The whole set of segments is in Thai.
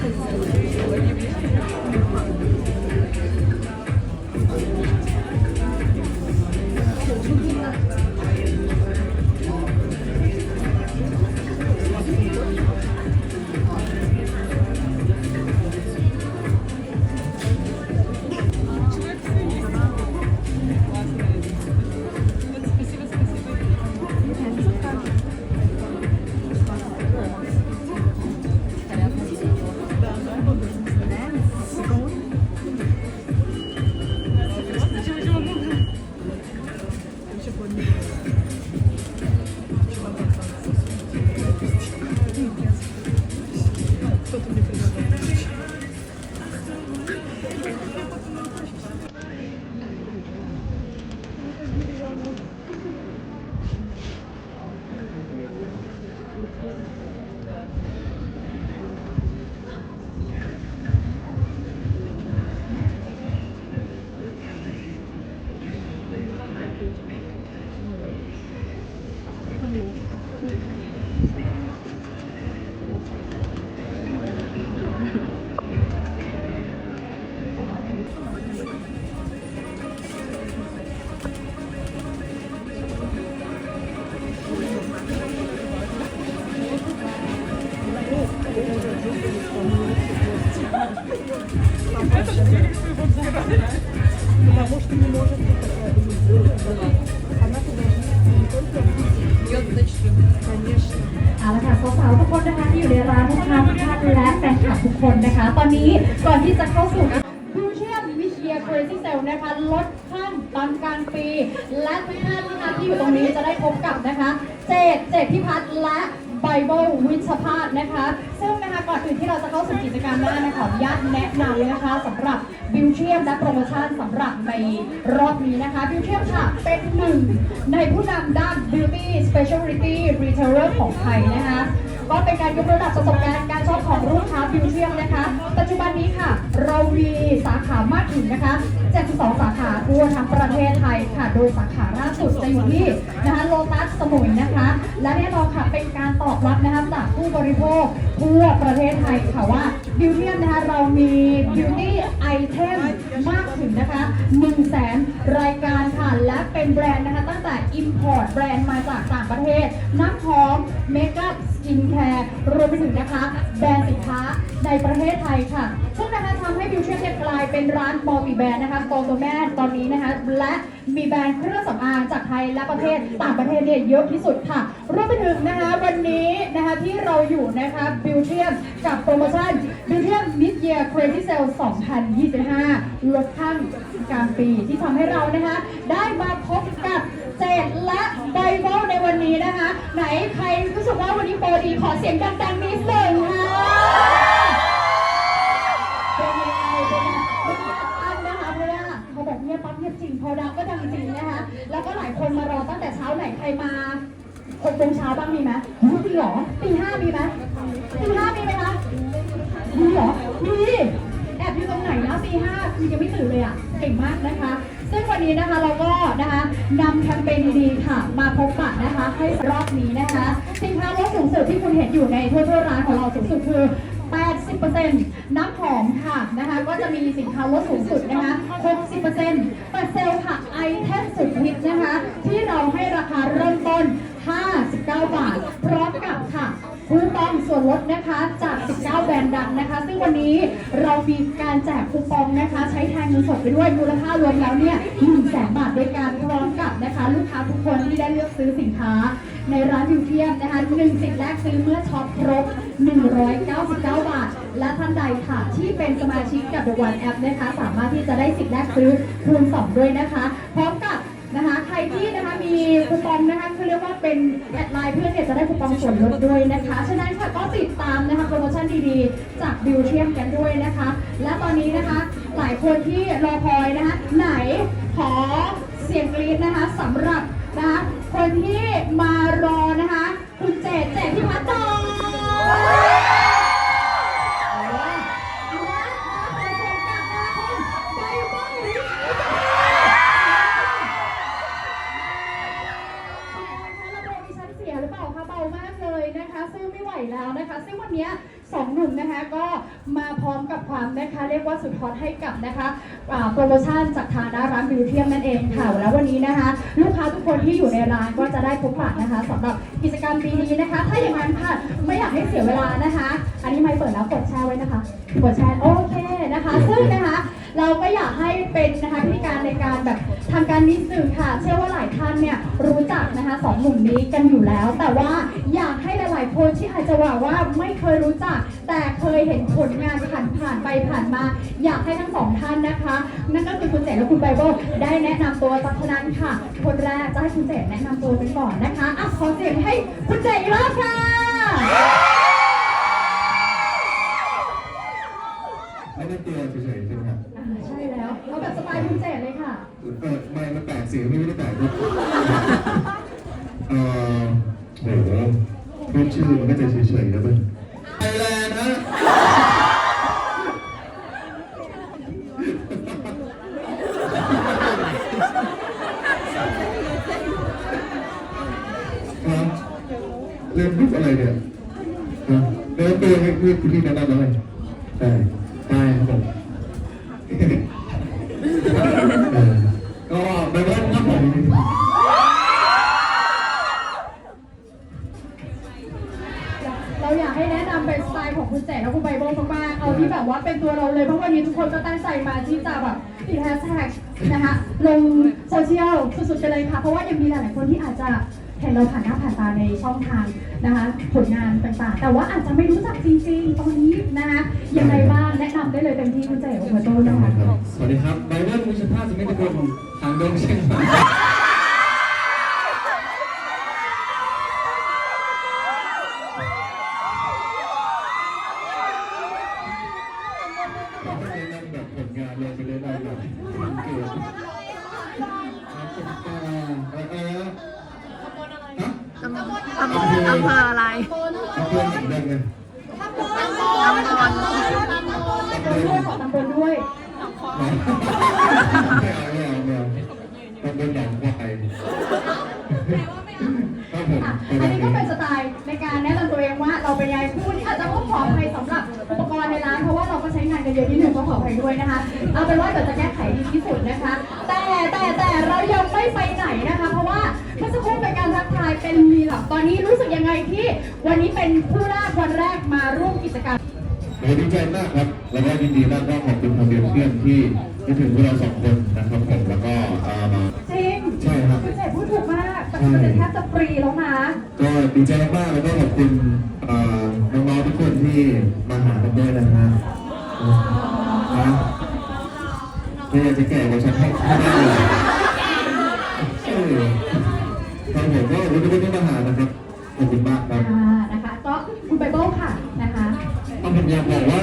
Thank you. ตอนนี้ก่อนที่จะเข้าสู่ดูเชียมวิเชียครซี่เซลนะคะลดขั้นตอนกลางปี และทุกท่านนะคะที่อยู่ตรงนี้จะได้พบกับนะคะเจดเจดพิพัฒน์และไบเบิลวิชพาสนะคะ ซึ่งนะคะก่อนอื่นที่เราจะเข้าสู่กิจกรรมแรกนะขออนุญาตแนะนำนะคะสำหรับบิวเทียมและโปรโมชั่นสำหรับในรอบนี้นะคะบิวเทียมค่ะเป็นหนึ่งในผู้นำด้าน beauty specialty retailer ของไทยนะคะก็เป็นการยกระดับประสบการณ์การชอบของลูกค้าบิวเทียมนะคะันนี้ค่ะ เรามีสาขามากถึงนะคะ 72 สาขาทั่วทั้งประเทศไทยค่ะ โดยสาขาล่าสุดจะอยู่ที่นะคะโลตัสสมุยนะคะ และแน่นอนค่ะเป็นการตอบรับนะคะจากผู้บริโภคทั่วประเทศไทยค่ะว่าบิวเทียมนะคะเรามีบิวตี้ไอเทมมากถึงนะคะ1แสนรายการค่ะและเป็นแบรนด์นะคะตั้งแต่ Import แบรนด์มาจากต่างประเทศ น้ำหอมเมคอัพสกินแคร์รวมไปถึงนะคะแบรนด์สินค้าในประเทศไทยค่ะ ซึ่งนะคะทำให้บิวเทียนกลายเป็นร้านมัลติแบรนด์นะคะโตโตแม่ตอนนี้นะคะและมีแบรนด์เครื่องสำอางจากไทยและประเทศต่างประเทศเนี่ยเยอะที่สุดค่ะรวมไปถึงนะคะวันนี้นะคะที่เราอยู่นะคะบิวเทียมกับโปรโมชั่นบิวเทียมมิดเยียร์ครดิเซล2025 ลดขั้นกลางปีที่ทำให้เรานะคะ ได้มาพบกับเจดและไบเบิลในวันนี้นะคะ ไหนใครรู้สึกว่าวันนี้โปรดีขอเสียงดังๆนิดหนึ่งค่ะเป็นยังไงเป็นยังไงอันนะคะเพราะว่าเขาบอกเงียบปั๊บเงียบจริงพอดังก็ดังจริงนะคะ แล้วก็หลายคนมารอตั้งแต่เช้าไหนใครมาหกโมงเช้าบ้างมีไหมมีหรอตีห้ามีไหมตีห้ามีไหมคะมีหรอมี คือยังไม่ตื่นเลยอะเก่งมากนะคะ ซึ่งวันนี้นะคะเราก็นะคะนำแคมเปญดีๆค่ะ มาพบปะนะคะ ให้รอบนี้นะคะสินค้าลดสูงสุดที่คุณเห็นอยู่ในทั่วๆร้านของเราสูงสุดคือ 80%น้ำหอมค่ะนะคะ ก็จะมีสินค้าลดสูงสุดนะคะ 60%ปัดเซลค่ะไอเทมสุดฮิตนะคะ ที่เราให้ราคาเริ่มต้น 59 บาท พร้อมกับค่ะ คูปองส่วนลดนะคะจาก 19 แบรนด์ดังนะคะ ซึ่งวันนี้เรามีการแจกคูปองนะคะ ใช้แทนเงินสดไปด้วยมูลค่ารวมแล้วเนี่ย1แสนบาทโดยการพร้อมกับนะคะ ลูกค้าทุกคนที่ได้เลือกซื้อสินค้า ในร้านบิวเทียมนะคะหนึ่งสิทธิ์แรกซื้อเมื่อช็อปครบ 199 บาท และท่านใดค่ะที่เป็นสมาชิกกับ The One App นะคะ สามารถที่จะได้สิทธิ์แรกซื้อคูณ2ด้วยนะคะพร้อมกับ นะคะ ใครที่นะคะมีคูปองนะคะคือเรียกว่าเป็นแอดไลน์เพื่อนเนี่ยจะได้คูปองส่วนลดด้วยนะคะ ฉะนั้นค่ะก็ติดตามนะคะโปรโมชั่นดีๆ จากบิวเทียมกันด้วยนะคะ และตอนนี้นะคะหลายคนที่รอคอยนะคะ ไหนขอเสียงกรี๊ดนะคะสำหรับนะคะคนที่มารอนะคะ คุณเจดเจดพิพัฒน์ ความนะคะเรียกว่าสุดฮอตให้กับนะคะโปรโมชั่นจากทางด้านร้านบิวเทียมนั่นเองค่ะแล้ววันนี้นะคะ ลูกค้าทุกคนที่อยู่ในร้านก็จะได้พบปะนะคะสำหรับกิจกรรมปีนี้นะคะ ถ้าอย่างนั้นค่ะไม่อยากให้เสียเวลานะคะ อันนี้ไม่เปิดแล้วกดแชร์ไว้นะคะกดแชร์ เป็นนะคะพิธีการในการแบบทางการนิดนึงค่ะ เชื่อว่าหลายท่านเนี่ยรู้จักนะคะสองหนุ่มนี้กันอยู่แล้ว แต่ว่าอยากให้หลาย ๆ คนที่อาจจะว่าว่าไม่เคยรู้จัก แต่เคยเห็นผลงานผ่านผ่านไปผ่านมา อยากให้ทั้งสองท่านนะคะ นั่นก็คือคุณเจและคุณไบเบิลได้แนะนำตัวสักนั้นค่ะ คนแรกจะให้คุณเจแนะนำตัวกันก่อนนะคะอะขอเสียงให้คุณเจดอีกรอบค่ะ ไม่ได้เตรียมเฉย แบบสไตล์คุณเจดเลยค่ะเปิดไมค์มาแตกเสียงนี่ไม่ได้แตกครับเออโหพูดชื่อมันก็จะเฉยๆนะเพื่อนไทยแลนด์ฮะครับเล่นรูปอะไรเนี่ยฮะเดินตัวให้พี่พี่แนะนำเลยได้ได้ครับผม เป็นตัวเราเลย เพราะวันนี้ทุกคนก็ตั้งใจมาที่จะแบบติดแฮชแท็กนะคะลงโซเชียลสุดๆไปเลยค่ะ เพราะว่ายังมีหลายๆคนที่อาจจะเห็นเราผ่านหน้าผ่านตาในช่องทางนะคะผลงานต่างๆ แต่ว่าอาจจะไม่รู้จักจริงๆ ตอนนี้นะคะยังไงบ้างแนะนำได้เลยเต็มที่คุณเจกับคุณไบเบิลนะคะสวัสดีครับไบเบิลวิชภาสมิตรกุลทางดงเชียงใหม่ำแบบเกิดเออฮะอำเภออำเภออำเภออะไรเอาเพื่อนหนึ่งได้ไงตำบลตำบลตำบลด้วยขอตำบลด้วยไม่เอาไม่เอาไม่เอาต้องเป็นอย่างว่าไปครับผมอะอันนี้ก็เป็นสไตล์ในการแนะนำตัวเองว่าเราเป็นยังไงคู่นี้อาจจะต้องขออภัยสำหรับอุปกรณ์ในร้านเพราะว่าเราก็ ใช้งานกันเยอะนิดนึงก็ขออภัยด้วยนะคะ เอาเป็นว่าเดี๋ยวจะแก้ไขดีที่สุดนะคะ แต่แต่แต่เรายังไม่ไปไหนนะคะ เพราะว่าเมื่อสักครู่เป็นการทักทายเป็นมีหลับตอนนี้รู้สึกยังไงที่ วันนี้เป็นผู้แรกวันแรกมาร่วมกิจกรรมโอ้ดีใจมากครับแล้วก็ยินดีมากก็ขอบคุณทางเดียเพื่อนที่ได้ถึงพวกเราสองคนนะครับผมแล้วก็อ่ามาจริงใช่ครับคุณเจ๋พูดถูกมากแต่คุณเจ๋แทบจะฟรีแล้วนะก็ดีใจมากแล้วก็ขอบคุณเอ่อน้องๆทุกคนที่มาหากันด้วยนะฮะ นะไม่อยากจะแก่กว่าฉันให้ให้ได้เลยเออครับผมก็ขอบคุณทุกคนที่มาหานะครับขอบคุณมากครับอ่านะคะก็คุณไบเบิลค่ะนะคะตองผมอยากบอกว่า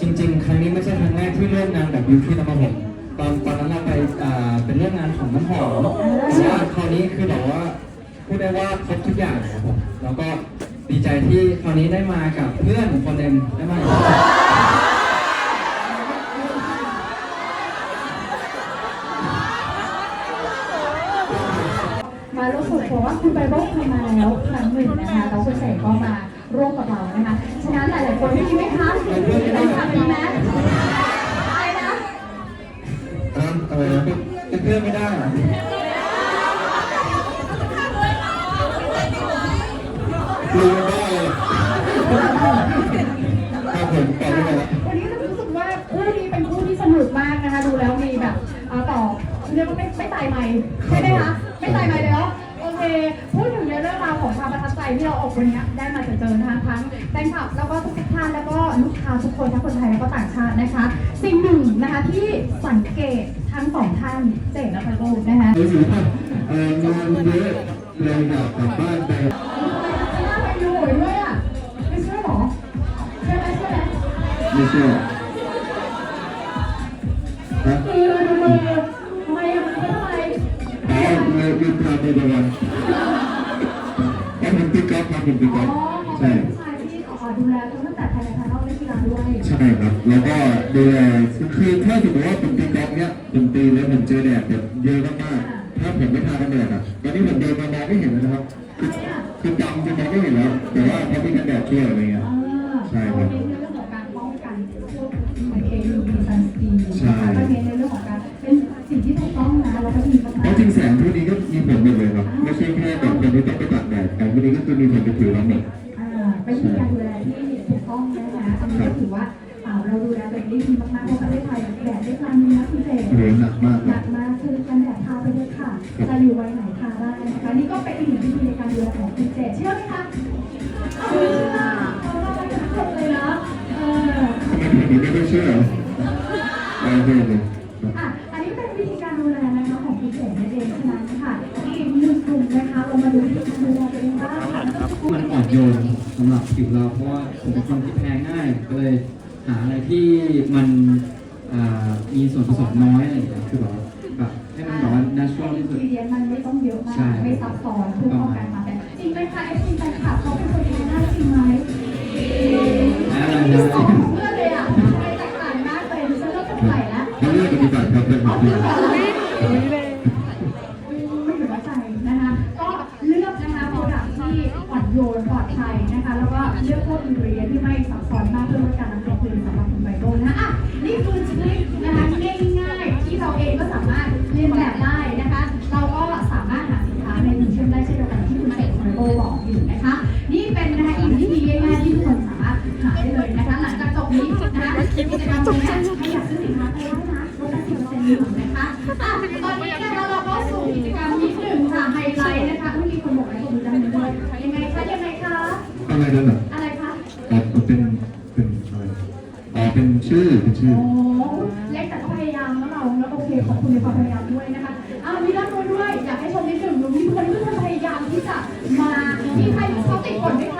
จริง ๆ ครั้งนี้ไม่ใช่ครั้งแรกที่เร่วมงานแบบยูที่นะครับผมตอนตอนนั้นเราไปอ่าเป็นเรื่องงานของน้ำหอมแต่ว่าคราวนี้คือแบบว่าพูดได้ว่าครบทุกอย่างครับผมแล้วก็ดีใจที่คราวนี้ได้มากับเพื่อนคนหนึ่งได้มากับ มารู้สึกเพราะ ว่าคุณไบเบิลเคยมาแล้วครั้งหนึ่งนะคะแล้วคุณเสกก็มาร่วมกับเรานะคะฉะนั้นหลายๆคนไม่มีไหมคะไม่ทำมีไหมอะไรนะอะอะไรนะเป็นเพื่อนไม่ได้เหรอรู้ว่าอะไรครับผมตอบไม่ได้แล้ววันนี้เรารู้สึกว่าคู่นี้เป็นคู่ที่สนุกมากนะคะ ดูแล้วมีแบบเอ่อต่อเรียกว่าไม่ไม่ตายใหม่ใช่ไหมคะ ไม่ตายใหม่เลยเหรอโอ เคพูดถึงในเรื่องราวของความประทับใจที่เราออกวันนี้ได้มาเจอเจอนะคะทั้งแฟนคลับแล้วก็ทุกท่านแล้วก็ลูกค้าทุกคนทั้งคนไทยแล้วก็ต่างชาตินะคะ สิ่งหนึ่งนะคะที่สังเกตทั้งสองท่านเจนและไพโรจน์นะคะรู้สึกว่าเอ่องานเยอะเลยอยากกลับบ้านไปหน้าไปดูหวยด้วยอะไม่เชื่อหรอเชื่อไหมเชื่อไหมไม่เชื่อฮะมือดูมือทำไมอะมันเป็นทำไมอ๋อเลยลืมพาไปดู ครับผมติ๊กอ๋ก๊ออกเขาเป็ใช่นผู้ชายที่ขอดูแลตั้งแต่ภายในภายนอกเล่นกีฬาด้วยใช่ครับแล้วก็ดูแลคือถ้าสมมติว่าผมติ๊กก๊อกเนี้ยผมตีแล้วผมเจอแดดแบบเยอะมากๆถ้าผมไม่ทากันแดดอะตอนนี้ผมเดินมามองไม่เห็นเลยนะครับคือดำจนมองไม่เห็นแล้วแต่ว่าเขามีกันแดดช่วยอะไรเงี้ยอ่าใช่ครับากแดดแต่พวกนี้ก็คือมีผลกับผิวเราหมดอ่าเป็นวิธีการดูแลที่ถูกต้องนะคะอันนี้ก็ถือว่าอ่าเราดูแลตัวเองได้ดีมากๆเพราะประเทศไทยแดดได้ครั้งนี้นะคุณเจโอ้โหหนักมากหครันับกมากคือกันแดดทาไปเลยค่ะ จะอยู่วัยไหนทาได้นะคะนี่ก็เป็นอีกหนึ่งวิธีในการดูแลของคุณเจเชื่อไหมคะเชื่อเขาเราไปทุกคนเลยนะเออ ทำไมผมไม่ได้เชื่อเหรอไม่เชื่อเลย มาดูวิธีการดูแลตัวเองบ้างค่ะมันอ่อนโยนสำหรับผิวเราเพราะว่าผมเป็นคนที่แพ้ง่ายก็เลยหาอะไรที่มันอ่ามีส่วนผสมน้อยอะไรอย่างเงี้ยคือแบบว่าแบบให้มันแบบว่า natural ที่สุดอินเดียนมันไม่ต้องเยอะมากใช่ไม่ซับซ้อนพูดเข้ากันมาแต่จริงไหมคะไอ้จริงแฟนคลับเขาเป็นคนที่น่าจริงไหมแพ้อะไรมีนะสองเพื่อนเลยอะไปแตกต่างมากเลยดิฉันก็สงสัยแล้ว เขาเลือกปฏิบัติครับเป็นของจริงไม่ถึงว่าใจนะคะก็เลือกนะคะโปรดักที่อ่อนโย โยนปลอดภัยนะคะ แล้วก็ เลือกพวกอินกรียนที่ไม่ซับซ้อนมากเพื่อลดการนำตัวคืนสำหรับคุณไบโบนะคะอะนี่คือทริคนะคะง่ายๆที่เราเองก็สามารถเรียนแบบได้นะคะ เราก็สามารถหาสินค้าในมิวเชียมได้เช่นเดียวกันที่คุณเสกคุณไบโบบอกอยู่นะคะ นี่เป็นนะคะอีกวิธีง่ายๆที่ทุกคนสามารถหาได้เลยนะคะ หลังจากจบนี้นะคะกิจกรรมนี้ใครอยากซื้อสินค้าไปได้นะลดสิบเปอร์เซ็นต์อยู่นะคะอะตอนนี้นะคะเราก็สู่กิจกรรมนิดหนึ่งค่ะไฮไลท์นะคะอุ๊ยมีคนบอกให้ผมดังด้วยยังไงคะยังไงคะ อะไรนั่นอะอะไรอ เป็นเป็นอะไรอ๋อเป็นชื่อเป็นชื่อ โอ้เล็กแต่ก็พยายามแล้วเราแล้วโอเคขอบคุณในความพยายามด้วยนะคะอ้าวมีด้านโน้นด้วยอยากให้ชมนิดหนึ่งมีคนที่พยายามที่จะมามีใครเขาติดกดไหมคะ